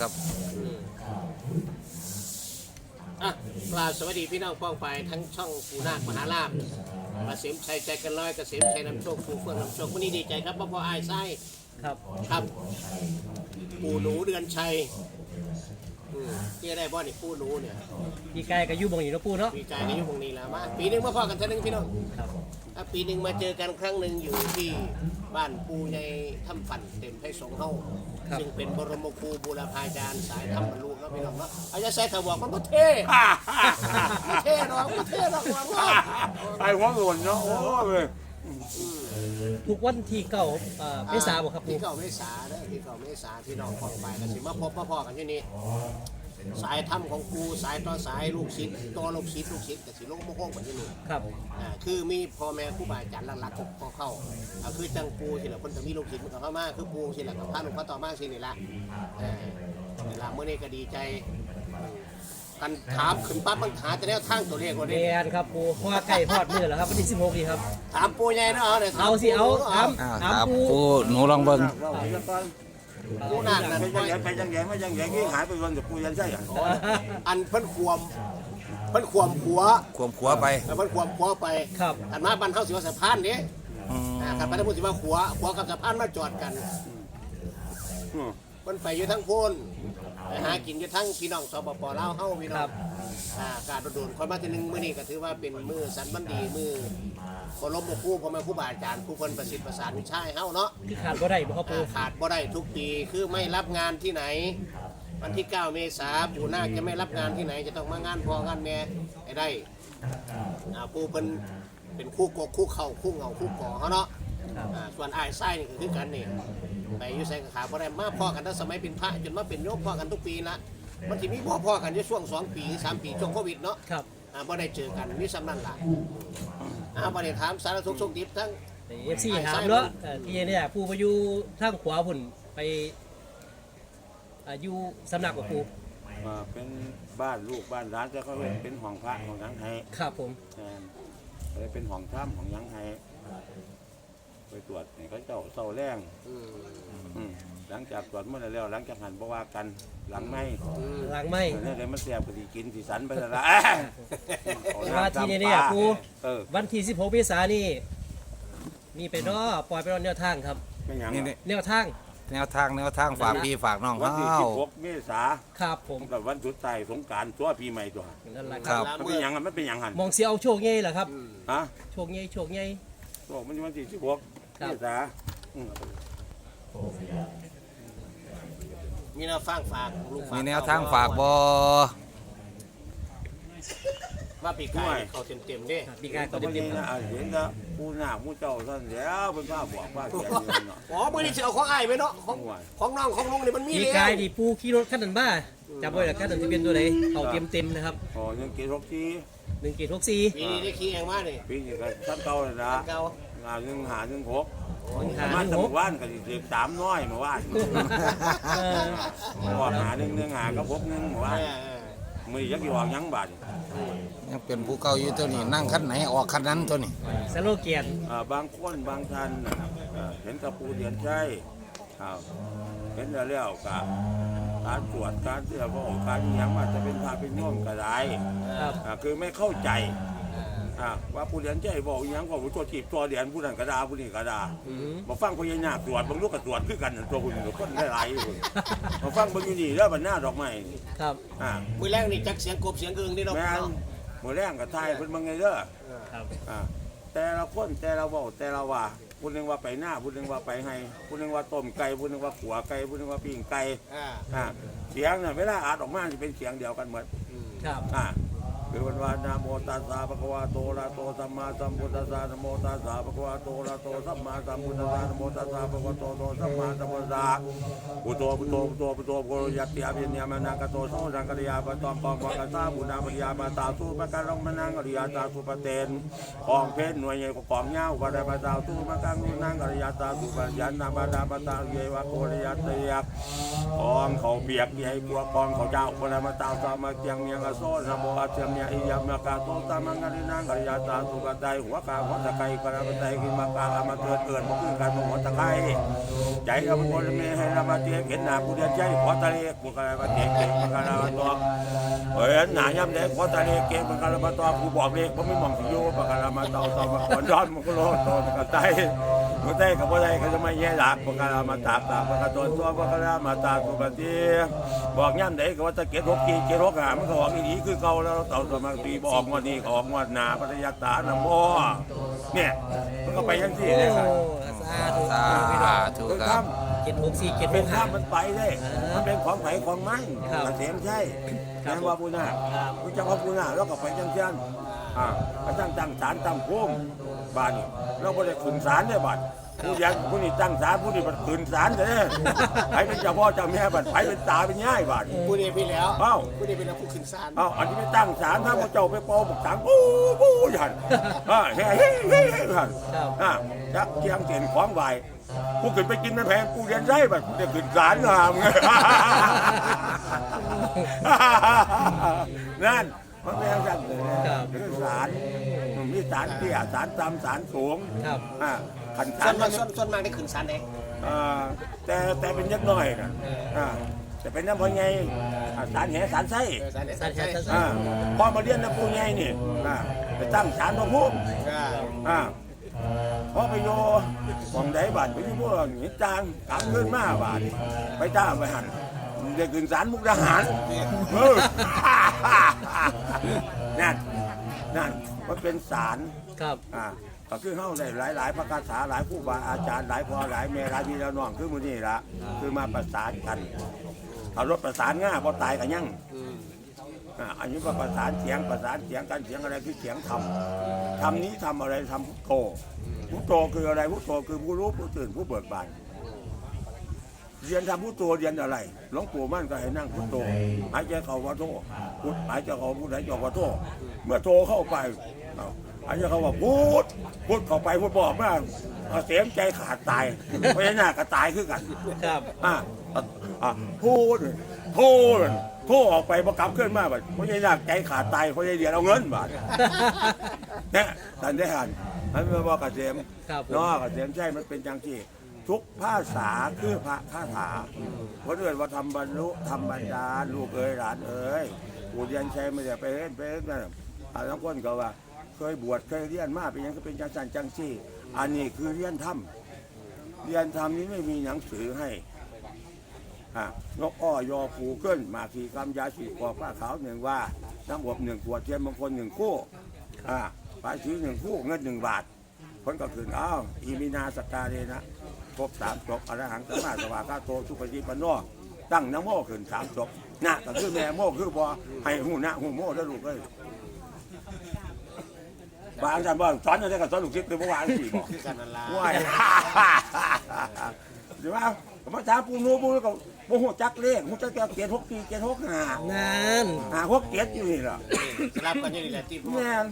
ครับ อะกราบสวัสดีพี่น้องป้องไปทั้งช่องปูนาคมหาลาภเกษมชัยใจกันร้อยเกษมชัยนำโชคปูเฟื่องนำโชควันนี้ดีใจครับพ่อพ่ออายไส้ครับครับ ปู่หนูเดือนชัยอืมที่ได้บ่นี่ปู่หนูเนี่ยพี่ไก่กับยูบงอยู่เนาะปูเนาะปีกายก็อยู่ตรงนี้แล้วมาปีหนึงมาพ่อกันเท่านึงพี่น้องครับ อะปีหนึ่งมาเจอกันครั้งหนึ่งอยู่ที่บ้านปูในถ้ำฝันเต็มไพศงเฮาซึ่งเป็นบรมครูบูรพาจารย์สายธรรมบรรลุเนาะพี่น้องเนาะอาจารย์ใส่ถาวรมันก็เท่มันเท่เนาะมันก็เท่เนาะว่าว่าไอ้หัวโง่เนาะโอ้ยทุกวันที่เก้าเอ่อเมษาบ่ครับปูที่เก่าเมษาเด้อที่เก่าเมษาพี่น้องฟังไปกันสิมาพบพ่อๆกันที่นี่ สายธรรมของครูสายต่อสายลูกศิษย์ต่อลูกศิษย์ลูกศิษย์กับสิลงมาห้องกันที่นี่ครับอ่าคือมีพ่อแม่ครูบาอาจารย์หลักๆก็เข้าอ่าคือจังปูสิละคนจะมีลูกศิษย์มันก็เข้ามาคือปูสิละกับพระหลวงพ่อต่อมาสินี่ละเออนี่ละเมื่อนี้ก็ดีใจกันถามขึ้นปั๊บมันหาแต่แนวทางตัวเลขว่าแมนี้นครับปูเพราะว่าใกล้ทอดมือแล้วครับวันที่16นี่ครับ ถามปูใหญ่เนาะเอาเนี่ยถมเอาสิเอาถามอ่าถามครับปูปูหนูลองเบิ่งเราไปยังก่อน ปูนาคนั่นไปไว้ยังไปยังแย่ไม่ยังแย่ยิ่งหายไปวันกับกูยันใช่อะอันเพิ่นควมเพิ่นควมขัวควมขัวไปแล้วเพิ่นควมขัวไปครับ อันมาบ้านเฮาสิว่าสะพานเด้อืมอ่าคันไปทั้งหมดสิว่าขัวขัวกับสะพานมาจอดกันอืมมันไปอยู่ทั้งโพ้นไปหากินอยู่ทั้งพี่น้องสปปลาวเฮาพี่น้คอรังบอ่าการโดนคนมาทีหนึงมื้อนี้ก็ถือว่าเป็นมื้อสันมันดีมื้อ เคารพหมู่ครูพ่อแม่ครูบาอาจารย์ผู้เพิ่นประสิทธิ์ประสานวิชาให้เฮาเนาะคือขาดบ่ได้บ่ครับปูอ่าขาดบ่ได้ทุกปีคือไม่รับงานที่ไหน วันที่ 9 เมษายนปู่นาคจะไม่รับงานที่ไหน จะต้องมางานพองานแม่ให้ได้อ่าผู้เพิ่นเป็นคู่กกคู่เข่าคู่เงาคู่ก่อเฮาเนาะครับอ่าส่วนอ้ายไส้นี่ก็คือกันนี่ไปอยู่ใส่กับขาบ่ได้มาพ่อกันตั้งสมัยเป็นพระจนมาเป็นโยมพ่อกันทุกปีละมันสิมีพ่อพ่อกันอยู่ช่วงสองปีสามปีช่วงโควิดเนาะ ครับ อ่าบ่ได้เจอกันมีสำนันล่ะอ่าบ่ได้ถามสารทุกข์สุขดิบทั้ง เอฟซีถามเนาะเอ่อที่เนี่ยปูไปอยู่ทางขวาพุ่นไปอ่าอยู่สำนักกับปูมาเป็นบ้านลูกบ้านร้านจะเขาเป็นห้องพระของยังไงครับผมแทนเลยเป็นห้องถ้ำของยังไงไปตรวจนี่เขาเจ้าเศร้าแรงอืมอืม หลังจากตรวจเมื่อไรแล้วหลังจากหันบว่ากันหลังไม่อืมหลังไม่เนี่ยเลยมันแสบกะดีกินสีสันไปแล้วละว่าที่เนี่ยปูเออวันที่16เมษายนนี่มีไปเนาะปล่อยไปเนาะแนวทางครับไม่หยังนี่หรนี่อกแนวทางแนวทางแนวทางฝากพี่ฝากน้องวันที่อ้าสิวบหกเมษาครับผมกับวันสุดท้ายสงกรารตัวปีใหม่ตัวนั่นแหละคครัรับบมันเป็นหยังอะมันเป็นหยังหันมองเสียเอาโชคใหญ่เหรอครับฮะโชคใหญ่โชคใหญ่ตัวมันอยู่วันที่สิบหกครับเมษาอืม มีแนวฟังฝากลูกฝากมีแนวทางฝากบ่มาปีกายเขาเต็มๆเด้ปีกายก็ก็เต็เห็มนๆครับนะเห็นนะผู้หน้าผู้เจ้าท่านแล้วเป็นผ้าบอกผ้าแก่เงินเนาะอ๋อมือนี้สิเอาของอ้ายไปเนาะของโอ้ยของน้องของลุงนี่มันมีปีแล้วกายดิปูขี่รถคันนั้นบ้าจำไว้ละคันนั้นจะเป็นตัวไหนเขาเต็มเต็มๆนะครับอ๋อยังเกศกทีหนึ่งเกตหกสี่ปีนี้ได้ขี่เองมานี่ปีนี้ก็ท่านเก่าเลยนะเก่างานหนึ่งหาหนึ่งหกหา มาหนึ่สงหมุกว่านก็สิบสามน้อยเมื่อวานเออพอหาหนึ่งหนึ่งหาก็พกหนึ่งเมื่อวานเออเออมือยักษ์อยู่ออกยังบาดยังเป็นผู้เก่าอยู่ตัวนี้นั่งคันไหนออกคันนั้นตัวนี้สโลเกียนอ่าบางคนบางท่านน่ะเอ่อเห็นตะปูเดียนใช่ครับเห็นแล้วแล้วก็การตรวจการเสื้อก็ออกการอิหยังว่าจะเป็นพาเป็นโย่อมก็ได้ครับอ่าคือไม่เข้าใจ อ่าว่าผู้เรียนใจบอกอหยังก็ผู้ตัวจีบตัวเรียนผู้นั้นกระดาผู้นี้กระดาอืมมาฟังพญานาคตรวจบางลูกก็ตรวจคือกันนั่นตัวคุณก็คนได้หลายอยู่พุ่นมาฟังเบางอยู่นี่แล้วบรรณาดอกไม้นี่ครับอ่ามือแรกนี่จักเสียงกบเสียงอึ่งนี่เนาะแม่นมือแรงกับทายเพิ่นบางไงเด้อครับอ่าแต่ละคนแต่ละเว้าแต่ละว่าผู้หนึงว่าไปหน้าผู้หนึงว่าไปให้ผู้หนึงว่าต้มไก่ผู้หนึงว่าขัวไก่ผู้หนึงว่าปิ้งไก่อ่าอ่าเสียงน่ะเวลาอาดออกมาจะเป็นเสียงเดียวกันหมดอืมครับ อ่า คือวันวานะโมตัสสะภะคะวะโตระโตสัมมาสัมพุทธัสสะนโมตัสสะภะคะวะโตระโตสัมมาสัมพุทธัสสะนโมตัสสะภะคะวะโตระโตสัมมาสัมพุทธัสสะพุทโธพุทโธพุทโธพุทโธโธยัตติอาภิญญามนังกโตโสสังกัลยาปะตอมปองปองกตาบุญาปริยามาตาสุปะการองมนังอริยาตาสุปะเตนกองเพชรหน่วยใหญ่กองเงาปะดาปะตาสุปะกังนุนังอริยาตาสุปะยันนาปะดาปะตาเยวะโกริยาเตียกกองเขาเบียกใหญ่กลัวกองเขาเจ้าคนละมาตาสามาเกียงเมียงอโซนะโมอาเจียมเมียยอิยามากาโตตามังกรินังกริยาตาตุกะไตหัวกาหัวตะไคกระบันไตกิมากาอามาเกิดเกิดมาคือการมาหัวตะไคใจกับคนเมให้ระบาดเจ็บเห็นหน้ากูเดียใจขอตะเลกูกระบาเจ็บเก่งมันกระบาตอกเฮ้ยหน้าย่ำเด็กขอตะเลเก่งมันกระบาตอกกูบอกเลยผมไม่มองสิโยมันกระบาตอกตอกมาขอนย้อนมันก็โลดตอนกระไต มันได้กับว่าได้ก็จะไม่แย่หลักมันกระมาตากตากมันกระโดนตัวมันกระมาตากตุกะตีบอกย่ำเด็กก็ว่าตะเกียบรกกีเกียรกหามันก็ออกอีนี้คือเก่าแล้วเต่าตัวมาตีบอกงวดนี้ก็ออกงวดหนาปัตยาตานะโมเนี่ยมันก็ไปยังที่โอ้เลยครับสาธุสาธุครับเจ็ดหกสี่เจ็ดหเป็นกห้าถ้ำมันไปได้ มันเป็นของไผของมันครับเกษมใช่แม่ว่าปูนาคุณจังว่าปูนาแล้วก็ไปจังเช่นอ่าไปตั้งตั้งศาลตั้งพุ่ม บ้านนี่เราไม่ได้ขึ้นศาลได้บัดผู้ยันผู้นี้ตั้งศาลผู้นี้บัดขึ้นศาลเด้อไปเป็นเจ้าพ่อเจ้าแม่บัดไปเป็นตาเป็นย่ายบัดผู้นี้พี่แล้วเอ้าผู้นี้เป็นผู้ขึ้นศาลเอาอันนี้ไม่ตั้งศาลถ้าพระเจ้าไปปอบอกสังปูปูยันอ่าเฮ้ยเฮ้ยเฮ้ยเฮ้ยยันครับอ่าจักเกียงเสียนของไหวกูขึ้นไปกินมันแพงกูเรียนได้แบบกูจะขึ้นศาลงามไงนั่นมันเป็นอย่างนั้นเลยครับคือศาล มันมีศาลเตี้ยศาลต่ำศาลสูงครับ อ่าขันศาส่ลวนมากส่วนส่วนมากได้ขึ้นศาลเองอ่าแต่แต่เป็นยักษ์น้อยนะอ่าแต่เป็นน้ำพอไงอ่าศาลแห่ศาลไส้ศาลเนี่ยสาศาลธุใช่สาธุอ่าพอมาเรียนน้ำปูไงนี่อ่าไปตั้งศาลพระพุ่มอ่าอ่าพอไปโยของไดบาทไปที่พวกหินจางกลับขึ้นมาบาทไปจ้าไปหันเด็กขึ้นศาลมุกดาหารเออนั่นนั่นมัน เป็นศาลครับ อ่าก็คือเฮาได้หลายหลายๆพระคาถาหลายผู้บาอาจารย์หลายพ่อหลายแม่หลายพี่แล้วน้องคือมื้อนี้ละคือมาประสานกันเอารถประสานง่าบ่ตายกันยังอ่าอันนี้ว่าประสานเสียงประสานเสียงกันเสียงอะไรคือเสียงธรรมธรรมนี้ทำอะไรทำพุทโธพุทโธคืออะไรพุทโธคือผู้รู้ผู้ตื่นผู้เบิกบาน เรียนทำพุทโธเรียนอะไรหลวงปู่มั่นก็ให้นั่งพุทโธหายใจเข้าว่าโธพุทหายใจเข้าพุทหายใจออกว่าโธเมื่อโธเข้าไปเอาหายใจเข้าว่าพุทพุทเข้าไปพุทบอกว่าเอาเสียงใจขาดตายเพราะฉะนั้นก็ตายคือกันครับอะอะอะพูดโทษโทษออกไปประกลับขึ้นมาบัดเพราะยัยนักใจขาดตายเพราะยัยเดียนเอาเงินบาทเนี่ยท่านได้หันอันนี้ว่าเกษมครับผมเนาะเกษมใช่มันเป็นจังที่ ทุกภาษาคือพระคาถาเพราะเกิดว่าทำบรรลุทำบรรดาลูกเอ๋ยหลานเอ๋ยปู่เรียนชัยไม่ได้ไปเล่นไปเล่นนั่นอ่าทั้งคนก็ว่า เคยบวชเคยเรียนมาเป็นยังก็เป็นจังสันจังซี่ อันนี้คือเรียนธรรมเรียนธรรมนี้ไม่มีหนังสือให้อะนกอ้อยอผูขึ้นมาสีกำยาสีกอกผ้าขาวหนึ่งว่าน้ำอบหนึ่งขวดเทียนมงคลหนึ่งคู่อะปลายชีหนึ่งคู่เงินหนึ่งบาทคนก็ขึ้นอ้าวอีมินาสกาเลนะ ครบสามจบอรหังสมมาสวากาโตสุปฏิปันโนตั้งน้ำโมขึ้นสามจบนะก็คือแม่โมคือพอให้หูนะหูโมแล้วลูกเลยบางท่านบอกสอนอะไรกับสอนลูกศิษย์เป็นเมื่อวานสี่บอกคือกันนั่นล่ะว้ายเดี๋ยวว่าผมมาถามปูนูปูก็โมโหจักเลขโมจักเกียรหกปีเกียรหกห้านั่นห้าหกเกียรอยู่นี่ล่ะสลับกันอยู่นี่แหละที่พ่อแม่น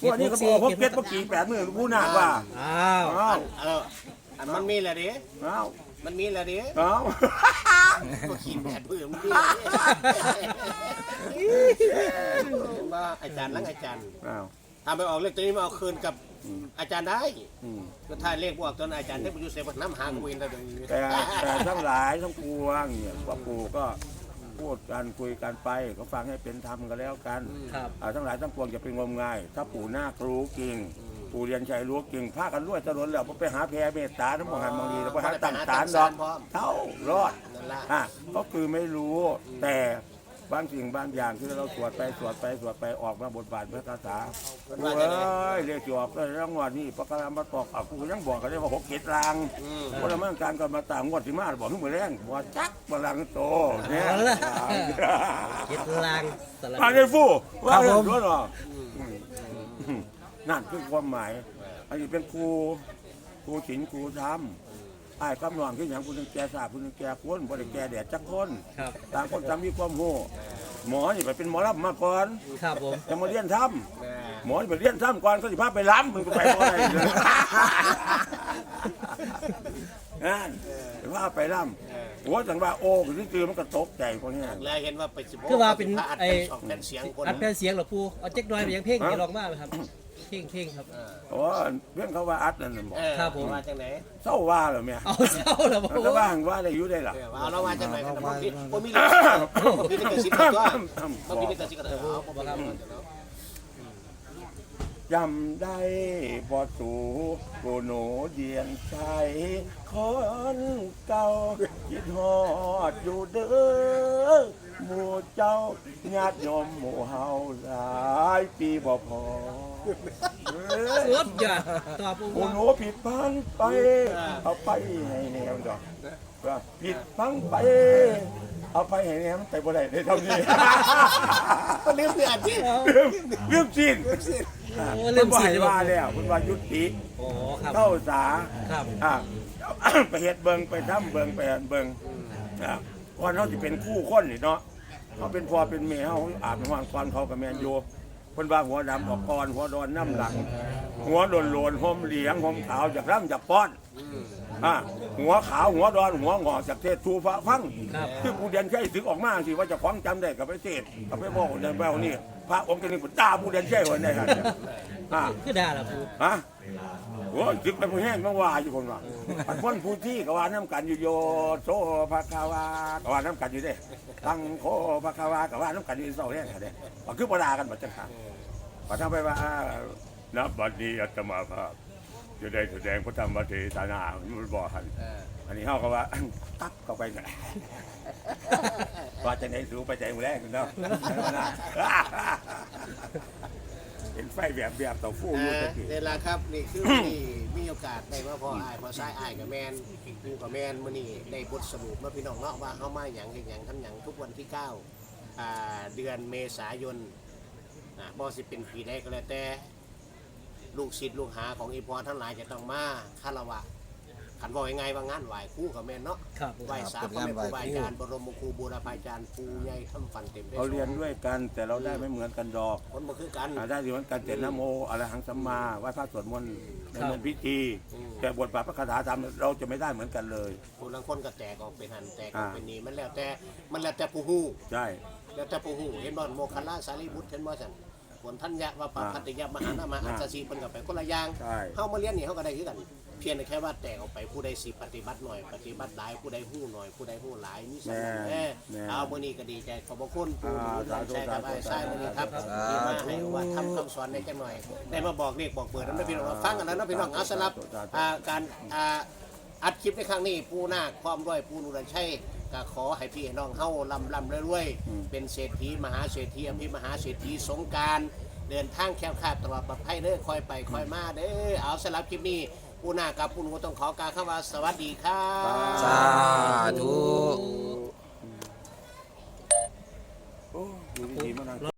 พวกนี้ก็บอกหกเกียรเมื่อกี้แปดหมื่นผู้หนักว่าอ้าวเอ้าเอออันมันมีแหละดิเอ้ามันมีแหละดิเอ้าก็ขีดแปดเพื่อมันมีว่าอาจารย์ลังอาจารย์เอ้าทำไปออกเลขตัวนี้มาเอาคืนกับอาจารย์ได้อืมก็ถ้าเลขบวกตอนอาจารย์ได้ประยุทธ์เสพน้ำหางกูเองได้เลยแต่แต่ทั้งหลายทั้งปวงเนี่ยว่าปู่ก็พูดกันคุยกันไปก็ฟังให้เป็นธรรมกันแล้วกันครับอ่าทั้งหลายทั้งปวงจะเป็นงมงาย ถ้าปู่นาครู้จริง ปู่เรียนชัยรู้จริงพากันรวยตลอดแล้วบ่ไปหาแพรเมตตาน้ำมองหันมองดีแล้วไปหาตั้งศาลดอกเท่ารอดนั่นละอะก็คือไม่รู้แต่บางสิ่งบางอย่างคือเราสวดไปสวดไปสวดไปออกมาบทบาทพระคาถากูเอ้ยเรียกจอบได้รางวัลนี่ประการมาตอกอะกูยังบอกกันได้ว่าหกเกตรางเพราะละเมื่อการก็มาตามงวดที่มาบอกขึ้นมาแรงบอกจักบลังโตเนี่ยเอาละเจ็ดลางสลับ มาเลยฟู่ว่าครับเรื่ผองมด้วยเหรออืม นั่นคือความหมาย อันนี้เป็นครูครูศิลป์ครูธรรมไอ้คำนองคืออย่างคุณนึงแก่สาคุณนึงแก่คนบ่ได้แก่แดดจักคนครับ ต่างคนต่างมีความโหหมอนี่ไปเป็นหมอรับมาก่อนครับผม จะมาเรียนทแม่ำหมอนี่ไปเรียนทำก่อนเขาสิพาไปล้ำมันก็ไปบ่ได้เลยนั่นสิพาไปล้ำโอ้จังว่าโอ้คือที่จือมันก็ตกใจคนนี้แล้วเห็นว่าไปสิบคือว่าเป็นอัดไอ้เป็นสองแผ่นเสียงคน อัดแผ่นเสียงเหรอปูเอาเจ๊กน้อยไปยังเพ่งจะลองมากไหมครับ เพ่งเพ่งครับ โอ้เพื่อนเขาว่าอัดนั่นน่ะบอกเออครับผม ว่าจังไหนเศร้าว่าเหรอแม่เอาเศร้าเหรอปูมันก็ว่างว่าได้อยู่ได้ล่ะเออว่าเราว่าจังไหนกันนะบ่มีบ่มีบ่มีลิขสิทธิ์ตัวบ่มีลิขสิทธิ์ก็เออเอาบ่มีลิขสิทธิ์เนาะ จำได้บ่สูโกโหนเดียนชัยคนเก่าคิดฮอดอยู่เด้อหมู่เจ้าญาติโยมหมู่เฮาหลายปีบ่พอสุดยอดตอบปูโกโหนผิดพังไป เอาไปให้แนวดอกว่าผิดพังไป เอาไปให้แนวมันไปบ่ได้ได้เท่านี้ ก็ลืมเดือนที่เรื่องเรื่ องสิ้นโอ้เรื่เริ่องมว่าสีให้ว่าแล้วคุณว่ายุติโอ้ครับเข้าสาครับอ่า ไปเฮ็ดเบิงไปทำเบิงไปอันเบิงอ่าก่อนเขาจะเป็นคู่คนนี่เนาะเขาเป็นพ่อเป็นแม่เขาอาบน้ำมันก่อนเขากับแม่โยเพิ่นว่าหัวดำออกก่อนหัวดอนน้ำหลัง หัวโลนโลนห่มเหลียงห่มขาวจากร่ำจากป้อนอ่าหัวขาวหัวดอนหัวงอกจากเทศทูฟ้าฟัง ครับ คือผู้เดียนใช่ถึงออกมาสิว่าเจะคล้าของจำได้กับไปเทศกับไปบอกในแววนี่พ ระองค์จะนี่ตาผู้เดียนใช่คนไหนครับอ่าคือด่าเหรอปูฮะโอ้ยจึกไปผู้แห้งมาว่าอยู่คนว่าอันพ้นผู้ที่ก็ว่าน้ำกันอยู่โยโซภะคาวาก็ว่าน้ำกันอยู่เด้ตั้งโคภะคาวาก็ว่าน้ำกันอยู่เศร้าแห้งเด้ก็คือปดากันบัดจังค่ะพอทำไปว่าณบัดนี้อาตมาภาพจะได้แสดงพระธรรมเทศนามันบอกหันเอออันนี้เฮาก็ว่าตับเข้าไปไงว่าจะไหนสูไปใจมือแรกเนาะเห็นไฟแบบแบบเต่าฟูอยู่อ่าตะกี้นี่แหละครับนี่คือที่มีโอกาสได้มาพออ้ายพอซ้ายอ้ายกับแมนกูกับแมนมื้อนี้ได้บทสรุปมาพี่น้องเนาะว่าเฮามาหยังเฮ็ดหยังทำหยังทุกวันที่9อ่าเดือนเมษายนอ่าบ่สิเป็นปีใดก็แล้วแต่ ลูกศิษย์ลูกหาของอีพอทั้งหลายจะต้องมาคารวะ ขันบอกยังไงว่างานไหว้ครู่กับแม่นเนาะครับไหว้สาพระแม่ครูบาอาจารย์บรมครูบูรพาจารย์ปูใหญ่ทำฟันเต็มได้เราเรียนด้วยกันแต่เราได้ไม่เหมือนกันดอกคนบ่คือกันอ่าได้เหมือนกันแต่นะโมอะระหังสัมมาไหว้พระสวดมนต์ในครับเมืองพิธี อืม แต่บทบาทพระคาถาธรรมเราจะไม่ได้เหมือนกันเลย คนบางคนก็แตกออกเป็นหันแตกออกอ่าเป็นนี่มันแล้วแต่มันแล้วแต่ผู้ฮู้ ใช่ แล้วแต่ผู้ฮู้เห็นบ่โมคคัลลาสารีบุตรเห็นบ่ซั่นผลทัญญะว่าปะพัตติยะมหานามาอัจฉริเพิ่นก็ไปคนละอย่างใช่ เฮามาเรียนนี่เฮาก็ได้คือกัน เพียงแต่แค่ว่าแตกออกไปผู้ใดสิปฏิบัติหน่อยปฏิบัติหลายผู้ใดฮู้หน่อยผู้ใดฮู้หลายมีสันแม่แน่แม่เอามื้อนี้ก็ดีใจขอบพระคุณผู้อ่าที่ร่วมใจกับไอ้ทรายมื้อนี้ครับที่มาให้ว่าทำคำสอนในจังหน่อยได้มาบอกเลขบอกเบอร์นำพี่น้องฟังกันแล้วนะพี่น้องเอาสลับอ่าการอ่าอัดคลิปในครั้งนี้ปูนาคพร้อมด้วยปูนุรันชัยก็ขอให้พี่ให้น้องเฮาลำลำรวยๆเป็นเศรษฐีมหาเศรษฐีอภิมหาเศรษฐีสงกราร เดินทางแคล้วคลาดตลอดปลอดภัยเด้อคอยไปคอยมาเด้อเอาสำหรับคลิปนี้ ปูนาคกับปูนูต้องขอกล่ารคำว่าสวัสดีครับสาธุ โอ้ดูดีๆมากนะ